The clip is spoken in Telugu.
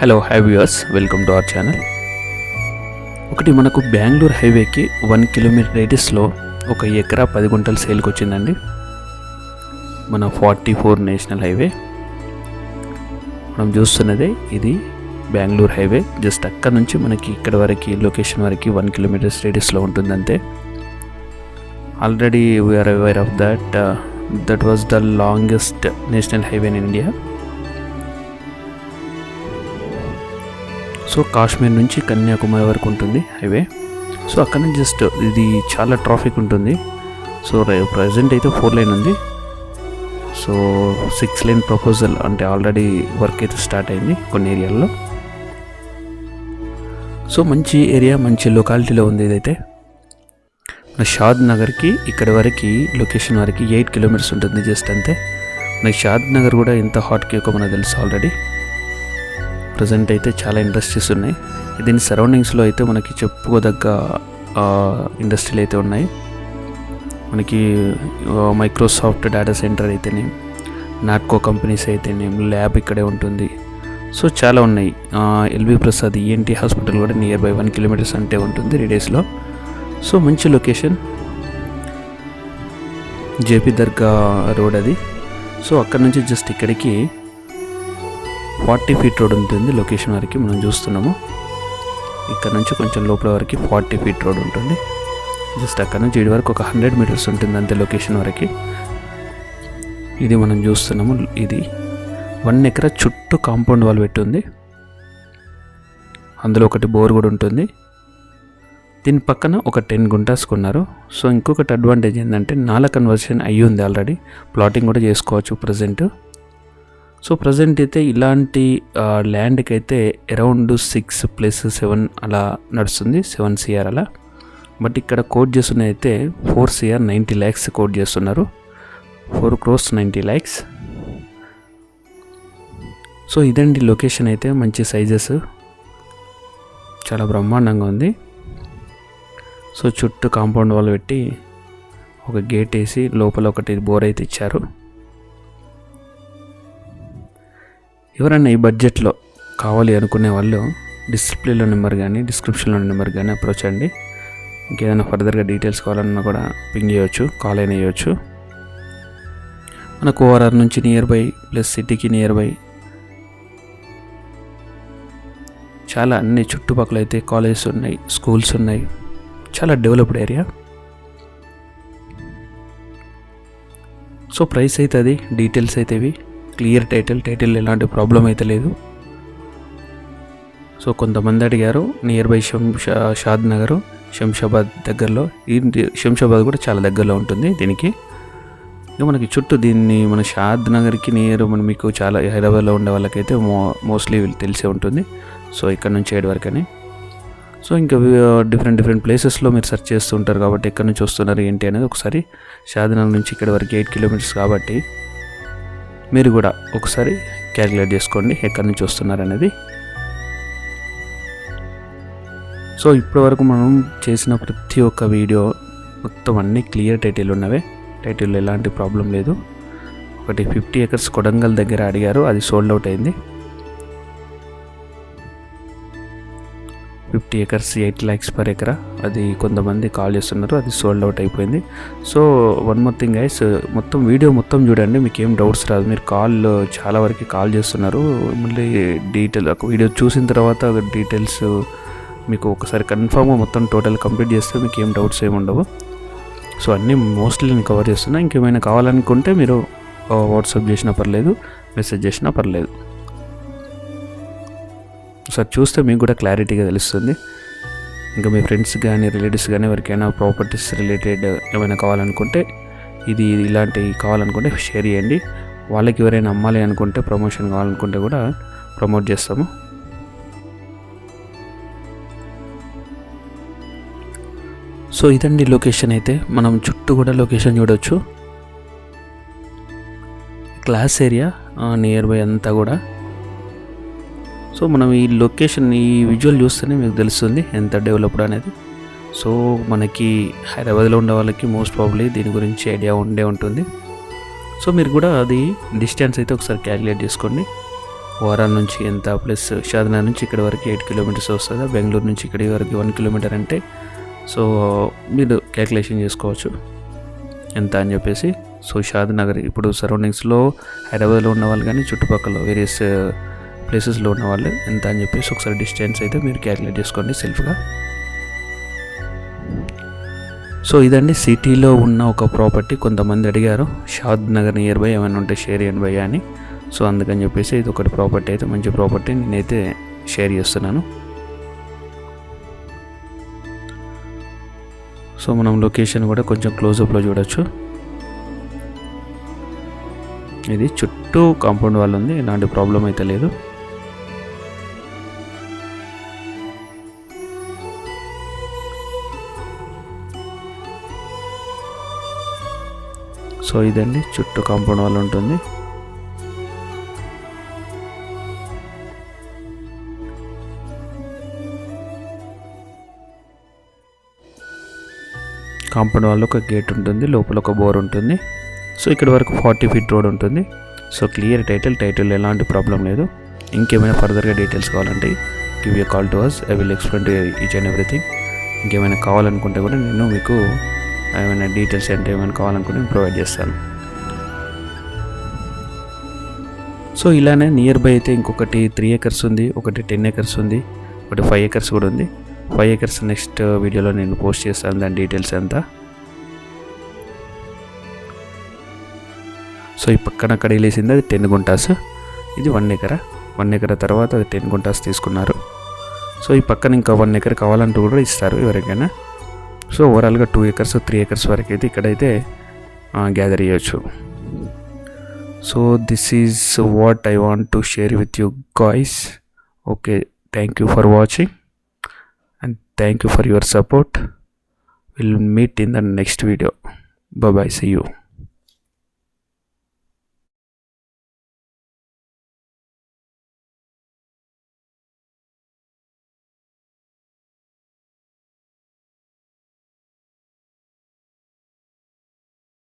Hello hi viewers welcome to our channel ఒకటి మనకు బెంగళూరు హైవేకి వన్ కిలోమీటర్ రేడియస్లో ఒక ఎకరా పది గుంటల సేల్కి వచ్చిందండి. మన ఫార్టీ ఫోర్ నేషనల్ హైవే. మనం చూస్తున్నదే ఇది బెంగళూరు హైవే. జస్ట్ అక్కడ నుంచి మనకి ఇక్కడ వరకు లొకేషన్ వరకు వన్ కిలోమీటర్స్ రేడియస్లో ఉంటుందంతే. Already we're aware of that that was the longest national highway in India so Kashmir నుంచి కన్యాకుమారి వరకు ఉంటుంది హైవే. సో అక్కడ నుంచి జస్ట్ ఇది చాలా ట్రాఫిక్ ఉంటుంది. సో ప్రజెంట్ అయితే ఫోర్ లైన్ ఉంది. సో సిక్స్ లైన్ ప్రపోజల్ అంటే ఆల్రెడీ వర్క్ అయితే స్టార్ట్ అయింది కొన్ని ఏరియాల్లో. సో మంచి ఏరియా మంచి లొకాలిటీలో ఉంది ఇదైతే. మన షాద్ నగర్కి ఇక్కడ వరకు లొకేషన్ వరకు ఎయిట్ కిలోమీటర్స్ ఉంటుంది జస్ట్ అంతే. మనకి షాద్ నగర్ కూడా ఎంత హాట్ కేకో మనకు తెలుసు ఆల్రెడీ ప్రజెంట్ అయితే చాలా ఇండస్ట్రీస్ ఉన్నాయి. దీని సరౌండింగ్స్లో అయితే మనకి చెప్పుకోదగ్గ ఇండస్ట్రీలు అయితే ఉన్నాయి. మనకి మైక్రోసాఫ్ట్ డేటా సెంటర్ అయితేనే నాట్కో కంపెనీస్ అయితేనే ల్యాబ్ ఇక్కడే ఉంటుంది. సో చాలా ఉన్నాయి. ఎల్వి ప్రసాద్ ఈఎన్టీ హాస్పిటల్ కూడా నియర్ బై వన్ కిలోమీటర్స్ అంటే ఉంటుంది రేడియస్లో సో మంచి లొకేషన్. జేపీ దర్గా రోడ్ అది. సో అక్కడ నుంచి జస్ట్ ఇక్కడికి ఫార్టీ ఫీట్ రోడ్ ఉంటుంది లొకేషన్ వరకు మనం చూస్తున్నాము. ఇక్కడ నుంచి కొంచెం లోపల వరకు ఫార్టీ ఫీట్ రోడ్ ఉంటుంది. జస్ట్ అక్కడ నుంచి ఇటు వరకు ఒక హండ్రెడ్ మీటర్స్ ఉంటుంది అంతే లొకేషన్ వరకు. ఇది మనం చూస్తున్నాము ఇది వన్ ఎకరా చుట్టూ కాంపౌండ్ వాల్ పెట్టి ఉంది. అందులో ఒకటి బోర్ కూడా ఉంటుంది. దీని పక్కన ఒక టెన్ గుంటాస్ కొన్నారు. సో ఇంకొకటి అడ్వాంటేజ్ ఏంటంటే నాల కన్వర్షన్ అయ్యి ఉంది ఆల్రెడీ. ప్లాటింగ్ కూడా చేసుకోవచ్చు ప్రజెంట్. సో ప్రజెంట్ అయితే ఇలాంటి ల్యాండ్కి అయితే అరౌండ్ సిక్స్ ప్లస్ సెవెన్ అలా నడుస్తుంది సెవెన్ సిఆర్ అలా. బట్ ఇక్కడ కోట్ చేస్తున్నది అయితే four CR ninety lakhs quote చేస్తున్నారు. Four crores ninety lakhs. So ఇదండి లొకేషన్ అయితే మంచి సైజెస్. చాలా బ్రహ్మాండంగా ఉంది. సో చుట్టూ కాంపౌండ్ వాల్ పెట్టి ఒక గేట్ వేసి లోపల ఒకటి బోర్ అయితే ఇచ్చారు. ఎవరైనా ఈ బడ్జెట్లో కావాలి అనుకునే వాళ్ళు డిస్ప్లేలో నెంబర్ కానీ డిస్క్రిప్షన్లో నెంబర్ కానీ అప్రోచ్ అండి ఇంకేదైనా ఫర్దర్గా డీటెయిల్స్ కావాలన్నా కూడా పింగ్ చేయొచ్చు కాల్ అయిన చేయొచ్చు. మనకు ఓఆర్ఆర్ నుంచి నియర్ బై ప్లస్ సిటీకి నియర్ బై చాలా అన్ని చుట్టుపక్కల అయితే కాలేజెస్ ఉన్నాయి స్కూల్స్ ఉన్నాయి. చాలా డెవలప్డ్ ఏరియా సో ప్రైస్ అయితే అది డీటెయిల్స్ అయితే ఇవి. క్లియర్ టైటిల్ టైటిల్ ఎలాంటి ప్రాబ్లం అయితే లేదు. సో కొంతమంది అడిగారు నియర్ బై శంషా షాద్ నగర్ శంషాబాద్ దగ్గరలో. ఈ శంషాబాద్ కూడా చాలా దగ్గరలో ఉంటుంది దీనికి. ఇక మనకి చుట్టూ దీన్ని మన షాద్ నగర్కి నియర్ మన మీకు చాలా హైదరాబాద్లో ఉండే వాళ్ళకైతే మో మోస్ట్లీ తెలిసే ఉంటుంది. సో ఇక్కడ నుంచి ఏడు వరకు అని. సో ఇంకా డిఫరెంట్ డిఫరెంట్ ప్లేసెస్లో మీరు సెర్చ్ చేస్తుంటారు కాబట్టి ఎక్కడి నుంచి వస్తున్నారు ఏంటి అనేది ఒకసారి. షాదనగర్ నుంచి ఇక్కడ వరకు ఎయిట్ కిలోమీటర్స్ కాబట్టి మీరు కూడా ఒకసారి క్యాలిక్యులేట్ చేసుకోండి ఎక్కడి నుంచి వస్తున్నారనేది. సో ఇప్పటి వరకు మనం చేసిన ప్రతి ఒక్క వీడియో మొత్తం అన్నీ క్లియర్ టైటిల్ ఉన్నవే. టైటిల్ ఎలాంటి ప్రాబ్లం లేదు. ఒకటి ఫిఫ్టీ ఎకర్స్ కొడంగల్ దగ్గర అడిగారు అది సోల్డ్ అవుట్ అయింది. Fifty acres eight lakhs per ఎకరా. అది కొంతమంది కాల్ చేస్తున్నారు అది సోల్డ్ అవుట్ అయిపోయింది. So one more thing guys మొత్తం వీడియో మొత్తం చూడండి మీకు ఏం డౌట్స్ రాదు. మీరు కాల్ చాలా వరకు కాల్ చేస్తున్నారు. మళ్ళీ డీటెయిల్ ఒక వీడియో చూసిన తర్వాత డీటెయిల్స్ మీకు ఒకసారి కన్ఫామ్గా మొత్తం టోటల్ కంప్లీట్ చేస్తే మీకు ఏం డౌట్స్ ఏమి ఉండవు. సో అన్నీ మోస్ట్లీ నేను కవర్ చేస్తున్నా. ఇంకేమైనా కావాలనుకుంటే మీరు uh, వాట్సాప్ చేసినా పర్లేదు మెసేజ్ చేసినా పర్లేదు. ఒకసారి చూస్తే మీకు కూడా క్లారిటీగా తెలుస్తుంది. ఇంకా మీ ఫ్రెండ్స్ కానీ రిలేటివ్స్ కానీ ఎవరికైనా ప్రాపర్టీస్ రిలేటెడ్ ఏమైనా కావాలనుకుంటే ఇది ఇలాంటివి కావాలనుకుంటే షేర్ చేయండి. వాళ్ళకి ఎవరైనా అమ్మాలి అనుకుంటే ప్రమోషన్ కావాలనుకుంటే కూడా ప్రమోట్ చేస్తాము. సో ఇదండి లొకేషన్ అయితే. మనం చుట్టూ కూడా లొకేషన్ చూడవచ్చు క్లాస్ ఏరియా నియర్ బై అంతా కూడా. సో మనం ఈ లొకేషన్ ఈ విజువల్ చూస్తేనే మీకు తెలుస్తుంది ఎంత డెవలప్డ్ అనేది. సో మనకి హైదరాబాద్లో ఉండే వాళ్ళకి మోస్ట్ ప్రాబ్లీ దీని గురించి ఐడియా ఉండే ఉంటుంది. సో మీరు కూడా అది డిస్టెన్స్ అయితే ఒకసారి క్యాలిక్యులేట్ చేసుకోండి. వారాల నుంచి ఎంత ప్లస్ షాద్నగర్ నుంచి ఇక్కడ వరకు ఎయిట్ కిలోమీటర్స్ వస్తుందా బెంగళూరు నుంచి ఇక్కడి వరకు వన్ కిలోమీటర్ అంటే. సో మీరు క్యాల్కులేషన్ చేసుకోవచ్చు. ఎంత అని చెప్పేసి. సో షాద్ నగర్ ఇప్పుడు సరౌండింగ్స్లో హైదరాబాద్లో ఉన్న వాళ్ళు కానీ చుట్టుపక్కల వేరియస్ ప్లేసెస్లో ఉన్న వాళ్ళు ఎంత అని చెప్పేసి ఒకసారి డిస్టెన్స్ అయితే మీరు క్యాలిక్యులేట్ చేసుకోండి సెల్ఫ్గా సో ఇదండి సిటీలో ఉన్న ఒక ప్రాపర్టీ కొంతమంది అడిగారు. షాద్ నగర్ నియర్ బై ఏమైనా ఉంటే షేర్ చేయండి భయ్యా అని. సో అందుకని చెప్పేసి ఇది ఒకటి ప్రాపర్టీ అయితే మంచి ప్రాపర్టీ నేనైతే షేర్ చేస్తున్నాను. సో మనం లొకేషన్ కూడా కొంచెం క్లోజప్లో చూడొచ్చు. ఇది చుట్టూ కాంపౌండ్ వాళ్ళు ఉంది ఎలాంటి ప్రాబ్లం అయితే లేదు. సో ఇదండి చుట్టూ కాంపౌండ్ వాళ్ళు ఉంటుంది. కాంపౌండ్ వాళ్ళు ఒక గేట్ ఉంటుంది లోపల ఒక బోర్ ఉంటుంది. సో ఇక్కడ వరకు ఫార్టీ ఫీట్ రోడ్ ఉంటుంది. సో క్లియర్ టైటిల్ టైటిల్ ఎలాంటి ప్రాబ్లం లేదు. ఇంకేమైనా ఫర్దర్గా డీటెయిల్స్ కావాలంటే give you call to us I will explain to each and everything. ఇంకేమైనా కావాలనుకుంటే కూడా నేను మీకు ఏమైనా డీటెయిల్స్ అంటే ఏమైనా కావాలనుకుంటే నేను ప్రొవైడ్ చేస్తాను. సో ఇలానే నియర్ బై అయితే ఇంకొకటి త్రీ ఎకర్స్ ఉంది ఒకటి టెన్ ఎకర్స్ ఉంది ఒకటి ఫైవ్ ఎకర్స్ కూడా ఉంది. ఫైవ్ ఎకర్స్ నెక్స్ట్ వీడియోలో నేను పోస్ట్ చేస్తాను దాని డీటెయిల్స్ అంతా. సో ఈ పక్కన అక్కడ వెళ్ళేసింది అది టెన్ గుంటాస్. ఇది వన్ ఎకరా వన్ ఎకర తర్వాత అది టెన్ గుంటాస్ తీసుకున్నారు. సో ఈ పక్కన ఇంకా వన్ ఎకర్ కావాలంటూ కూడా ఇస్తారు ఎవరికైనా. సో ఓవరాల్గా టూ ఎకర్స్ త్రీ ఎకర్స్ వరకు అయితే ఇక్కడైతే గ్యాదర్ చేయొచ్చు. So this is what I want to share with you guys okay thank you for watching and thank you for your support will meet in the next video bye see you